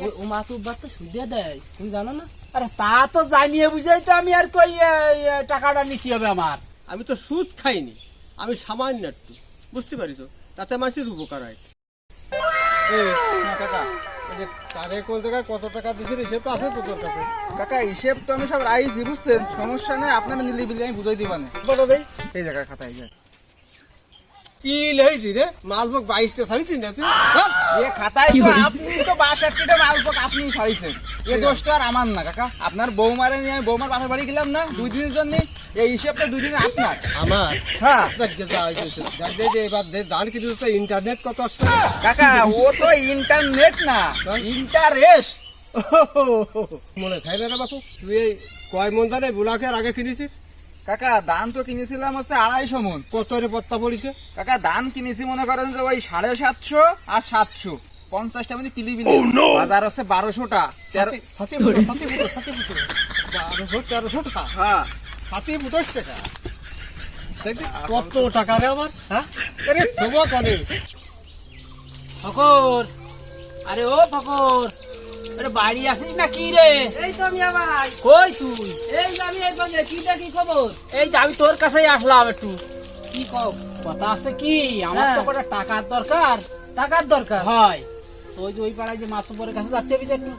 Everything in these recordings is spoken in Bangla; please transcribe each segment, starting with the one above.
ও- তো সুদে দেয় তুমি জানো না? আরে তা তো জানিয়ে বুঝাই তো আমি আর কই টাকাটা নিতে হবে আমার। আমি তো সুদ খাইনি আমি সামান্য একটু বুঝতে পারিস? তাতে মানুষের উপকার হয়। কারে কোন জায়গায় কত টাকা দিয়েছিল আছে তো তোর কাছে? কাকা হিসেব তো আমি সব রাইছি বুঝছেন? সমস্যা নেই আপনারা নিলে বিলে আমি বুঝাই দিবানে বলো দেই। এই জায়গায় খাতা এই জায়গায়। কি লেছি রে? মালভোগ বাইশটা ছাড়িছিস না তুই? হ্যাঁ? এ খাতায় তো আপনি তো বাষট্টিটা মালপক আপনি ছাড়িছেন এ দোষটা আর আমার না কাকা। আপনার বৌমারে নিয়ে আমি বৌমার বাপের বাড়ি গেলাম না দুই দিনের জন্য। এই হিসেবটা দুই দিন আপনার। আমার? হ্যাঁ। এবার দান ইন্টারনেট কত কাকা ও তো ইন্টারনেট না ইন্টারেস্ট মনে খাই না বাপু? তুই কয় মন দানে আগে কিনেছিস? কাকা ধান তো কিনেছিলাম হচ্ছে আড়াইশো মন। কত রে পত্তা পড়েছে? কাকা ধান কিনেছি মনে করেন যে ওই সাড়ে সাতশো আর সাতশো। পঞ্চাশটা মধ্যে কিলি বিলি বাজার হচ্ছে বারোশোটা। বারোশো তেরোশো টাকা হ্যাঁ। সাথে ফুটোস টাকা দেখছি কত টাকা রে আমার হ্যাঁ? আরে ফকর। আরে ও ফকর। আরে বাড়ি আসিস না কি রে? এই তো আমি ভাই কই তুই? এই যে আমি এই পাশে কি কি খবর? এই যে আমি তোর কাছেই আসলাম একটু। কি কও? কথা আছে কি? আমার তো হ্যাঁ। কটা টাকার দরকার। টাকার দরকার? হয়। তো ওই যে ওই পাড়ায় যে মাতুপরের কাছে যাচ্ছে বুঝে একটু।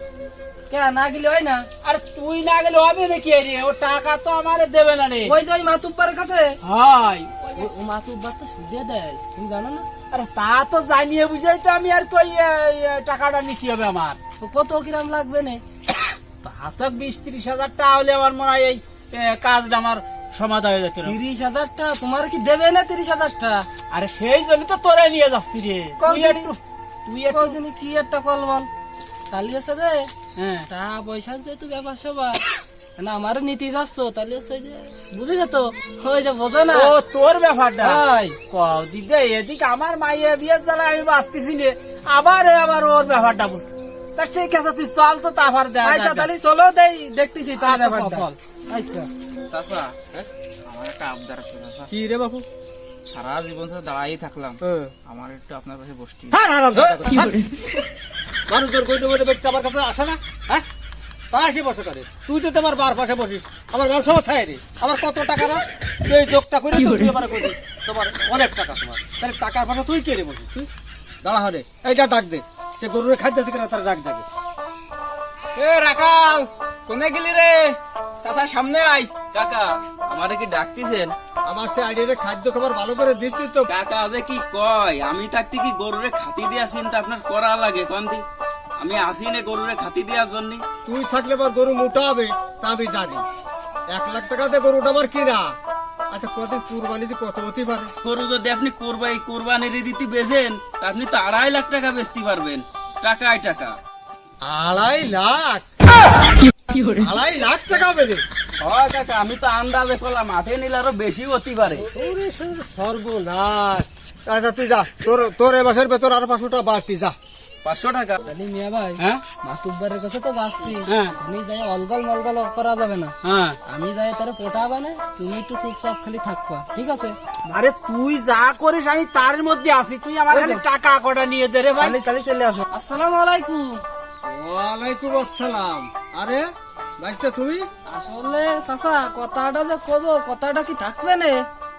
কে না গেলে হয় না? আরে তুই না গেলে হবে নাকি রে? ও টাকা তো আমারে দেবে না রে। ওই যে ওই মাতুব্বার কাছে? হয়। ও- ও মাতুব্বার তো সুদে দেয় তুমি জানো না? আরে তা তো জানিয়ে বুঝাই তো আমি আর কই টাকাটা নিতে হবে আমার। তো কত কিরাম লাগবে না? তা তো বিশ ত্রিশ হাজার টাকা হলে আমার মনে হয় এই কাজটা আমার সমাধা হয়ে যেত তিরিশ হাজারটা তোমার কি দেবে না তিরিশ হাজারটা আরে সেই জন্য তো তোরে নিয়ে যাচ্ছি রে। তুই কদিনই কি একটা কল বল কালি হচ্ছে যে? হ্যাঁ। টাকা পয়সা যেহেতু ব্যাপার সবার। না নীতি যাচ্ছ তাহলে হচ্ছে ওই যে বুঝলি তো ওই যে বোঝো না। ও তোর ব্যাপারটা। কও দিদে এদিক আমার মাইয়ে বিয়ের জ্বালায় আমি বাঁচতেছি নে। আবার আবার ওর ব্যাপারটা বল। তা সেই কাছে তুই চল তো তারপর দেখ আচ্ছা তাহলে চলো দেই দেখতেছি তাহলে আচ্ছা, ব্যাপারটা। চল। আচ্ছা। চাচা আমার একটা আবদার আছে চাচা। কি রে বাপু? সারা জীবন তো দাঁড়াই থাকলাম। হ্যাঁ আমার একটু আপনার পাশে বসতি। হ্যাঁ, কথা। হ্যাঁ। মানুষ তোর কইতে ব্যক্তি আমার কাছে আসে না। হ্যাঁ তারা এসে বসে করে। তুই তো তোমার বার পাশে বসিস আমার ব্যবসা রে? আমার কত টাকা না তুই এই যোগটা করে তুই আমার করি তোমার অনেক টাকা তোমার। তাহলে টাকার পাশে তুই কে রে বসিস তুই? দাঁড়া হলে এইটা ডাক দে। সে গরুরে খাদ্য কিনা তার ডাক ডাকে এ রাখাল কোনে গেলি রে? চাচা সামনে আই কাকা আমারে কি ডাকতেছেন? আমার সে আইডিয়ারে খাদ্য খাবার ভালো করে দিচ্ছিস তো। কাকা যে কি কয়? আমি থাকতে কি গরুরে খাতি দিয়া চিন্তা আপনার করা লাগে? কন্দি আমি আসি নে গরুরে খাতি দেওয়ার জন্য। তুই থাকলে আবার গরু মোটা হবে তা আমি জানি। এক লাখ টাকাতে গরুটা আমার কিনা। আচ্ছা কদিন কুরবানি দিয়ে কত হতে পারে? গরু যদি আপনি কোরবাই কোরবানির দিতে বেচেন তা আপনি তো আড়াই লাখ টাকা বেচতে পারবেন। টাকায় টাকা। আড়াই লাখ? আড়াই লাখ টাকা বেড়ে হয় কাকা আমি তো আন্দাজে করলাম মাঠে নিলে আরও বেশি হতে পারে। ওরে সর্বনাশ। আচ্ছা তুই যা তোর তোর এ মাসের ভেতর আরও পাঁচশো টাকা বাড়তি যা। পাঁচশো টাকা। তাহলে মিয়া ভাই হ্যাঁ? মাতুব্বারের কাছে তো যাচ্ছি। হ্যাঁ। উনি যাই অলগল মলগল করা যাবে না। হ্যাঁ। আমি যাই তারা পোটাবে না তুমি একটু চুপচাপ খালি থাকবা ঠিক আছে? আরে তুই যা করিস আমি তার মধ্যে আছি। তুই আমার খালি টাকা কটা নিয়ে দে রে ভাই। তাহলে তাহলে চলে আসো। আসসালামু আলাইকুম। ওয়ালাইকুম আসসালাম। আরে বাইসটা তুমি? আসলে চাচা কথাটা যে কব কথাটা কি থাকবে না?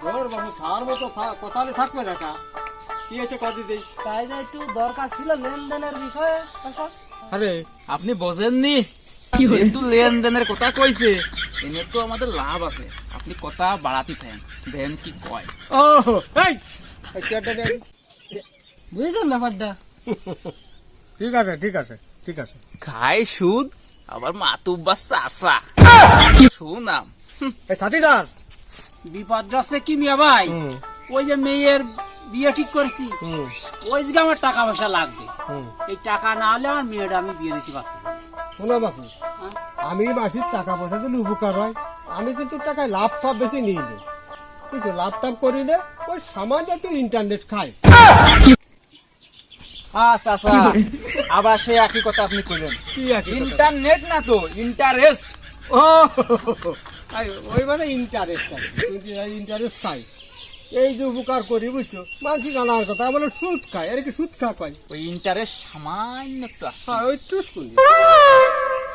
তোর বাবু তার মতো থা- কোথালে থাকবে না কা হয়েছে কদি দেই তাই যে একটু দরকার ছিল লেনদেনের বিষয়ে চাচা আরে আপনি বোঝেননি? কিন্তু লেনদেনের কথা কইছে এনে তো আমাদের লাভ আছে। আপনি কথা বাড়াতে থাকেন দেন কি কয়। ও এই! বুঝেছেন ব্যাপারটা? ঠিক আছে ঠিক আছে ঠিক আছে। খাই সুদ আবার মাতুব্বা চাচা। শুনাম সাথীদার! বিপদ যাচ্ছে কি মিয়া ভাই? ওই যে মেয়ের বিয়ে ঠিক করেছি। হুম। ওই যে আমার টাকা পয়সা লাগবে এই টাকা না হলে আমার মেয়েটা আমি বিয়ে দিতে পারতেছি না। শোনো বাপু আমি মাসির টাকা পয়সা দিলে উপকার হয়। আমি কিন্তু টাকায় লাভ টাভ বেশি নিই। নে কিছু লাভ টাভ করি না ওই সামান্য একটু ইন্টারনেট খাই। আচ্ছা আচ্ছা। আবার সে একই কথা আপনি কইলেন। কি আছে ইন্টারনেট না তো ইন্টারেস্ট ও ওই মানে ইন্টারেস্ট ইন্টারেস্ট খাই? এই যে উপকার করি বুঝছ? মানসি জানার কথা বলে সুদ খায়। আর কি সুদ খা কয়? ওই ইন্টারেস্ট সামান্য একটু আসছে হ্যাঁ ওই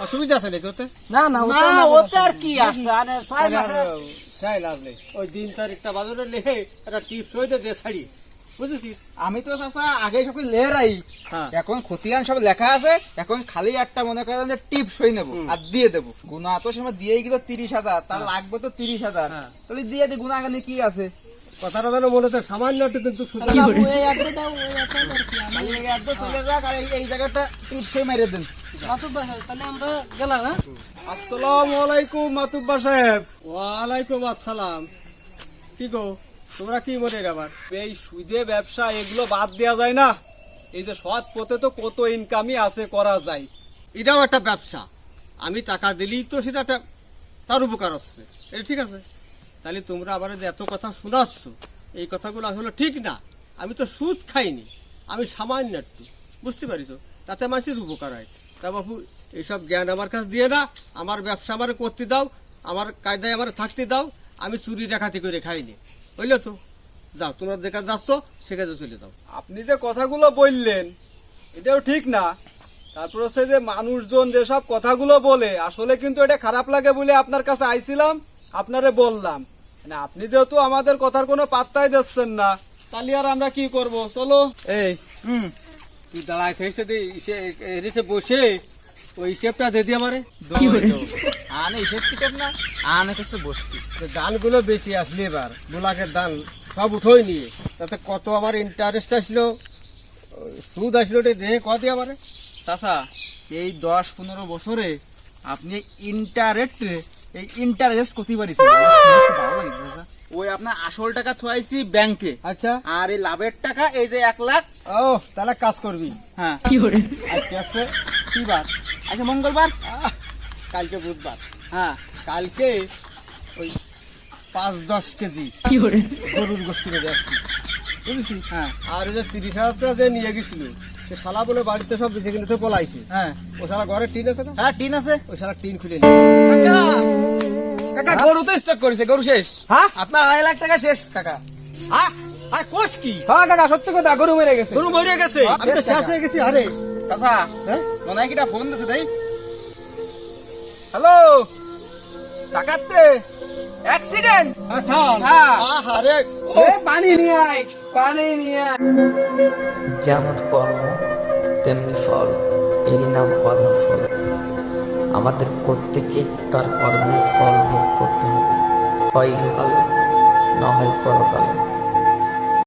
অসুবিধা আছে নাকি ওতে? না না ওটা না ওতে আর কি আরে লাভ নেই। ওই দিন তারিখটা বাজারে লেহে একটা টিপস হইতে দে ছাড়ি বুঝেছিস? আমি তো চাচা আগে সব লেরাই হ্যাঁ। এখন খতিয়ান সব লেখা আছে। এখন খালি একটা মনে করেন যে টিপ সই নেব আর দিয়ে দেবো। গুনা তো সময় দিয়েই গেল তিরিশ হাজার তার লাগবে তো তিরিশ হাজার। হ্যাঁ। তাহলে দিয়ে দি গুনা কি আছে? কথাটা যেন মনে সামান্য একটু কিন্তু এই জায়গাটা টিপ সই মেরে দেন। মাতুব বাসা তাহলে আমরা গেলাম হ্যাঁ? আসসালামু আলাইকুম মাতুব্বা সাহেব। ওয়ালাইকুম আসসালাম। কি গো তোমরা কি মনে আবার? এই সুদে ব্যবসা এগুলো বাদ দেওয়া যায় না। এই যে সৎ পথে তো কত ইনকামই আছে করা যায়। এটাও একটা ব্যবসা। আমি টাকা দিলেই তো সেটা একটা তার উপকার হচ্ছে। এটা ঠিক আছে? তাহলে তোমরা আবার এত কথা শোনাচ্ছ, এই কথাগুলো আসলে ঠিক না। আমি তো সুদ খাইনি, আমি সামান্য একটু, বুঝতে পারিছো? তাতে মানুষের উপকার হয়। তা বাবু এইসব জ্ঞান আমার কাছে দিয়ে না, আমার ব্যবসা আমার করতে দাও, আমার কায়দায় আমার থাকতে দাও, আমি চুরি ডাকাতি করে খাইনি। বুঝলে তো? যাও, তোমরা যেখানে যাচ্ছ সেখানে চলে যাও। আপনি যে কথাগুলো বললেন, এটাও ঠিক না। তারপর হচ্ছে যে মানুষজন যেসব কথাগুলো বলে, আসলে কিন্তু এটা খারাপ লাগে বলে আপনার কাছে আইছিলাম। আপনারে বললাম। মানে আপনি যেহেতু আমাদের কথার কোনো পাত্তাই দিচ্ছেন না তাহলে আর আমরা কি করব? চলো। এই হুম। তুই দাঁড়ায় থেকে এসে বসে ওই হিসেবটা দে দি আমারে। আনে হিসেব কিতাব না আনে কাছে বসতি তো দানগুলো বেশি আসলে এবার বোলাকের দান সব উঠোই নিয়ে। তাতে কত আমার ইন্টারেস্ট আসলো সুদ আসলো ওটা দেহে কত আমারে। চাচা এই দশ পনেরো বছরে আপনি ইন্টারেস্ট এই ইন্টারেস্ট করতে ভালো লাগছে ওই আপনার আসল টাকা থুয়াইছি ব্যাংকে আচ্ছা। আর এই লাভের টাকা এই যে এক লাখ। ও তাহলে কাজ করবি। হ্যাঁ। আজকে আসছে কি বার? আচ্ছা মঙ্গলবার। আহ, কালকে বুধবার। হ্যাঁ। কালকে ওই পাঁচ দশ কেজি গরুর গোষ্ঠী বেঁধে আসছি বুঝেছি হ্যাঁ। আর ওই যে তিরিশ হাজার টাকা যে নিয়ে গেছিল সে শালা বলে বাড়িতে সব বেঁচে কিনে তো পলাইছে। হ্যাঁ। ও শালা ঘরে টিন আছে না? হ্যাঁ টিন আছে। ওই শালা টিন খুলে নিয়ে কাকা! গরু তো স্টক করেছে গরু শেষ। হ্যাঁ? আপনার আড়াই লাখ টাকা শেষ কাকা। আহ, আর কোষ কি? হ্যাঁ কাকা সত্যি কথা গরু মেরে গেছে। গরু মরে গেছে? আমি তো শেষ হয়ে গেছি আরে। চাচা হ্যাঁ? মনে হয় কিটা ফোন দিছে তাই হ্যালো টাকাতে অ্যাক্সিডেন্ট আচ্ছা হ্যাঁ। আরে পানি নিয়ে পানি নিয়ে যেমন কর্ম, তেমনি ফল। এরই নাম কর্মফল। আমাদের প্রত্যেকে তার কর্মের ফল ভোগ করতে হবে। হয় ইহকালে, না হয় পরকালে।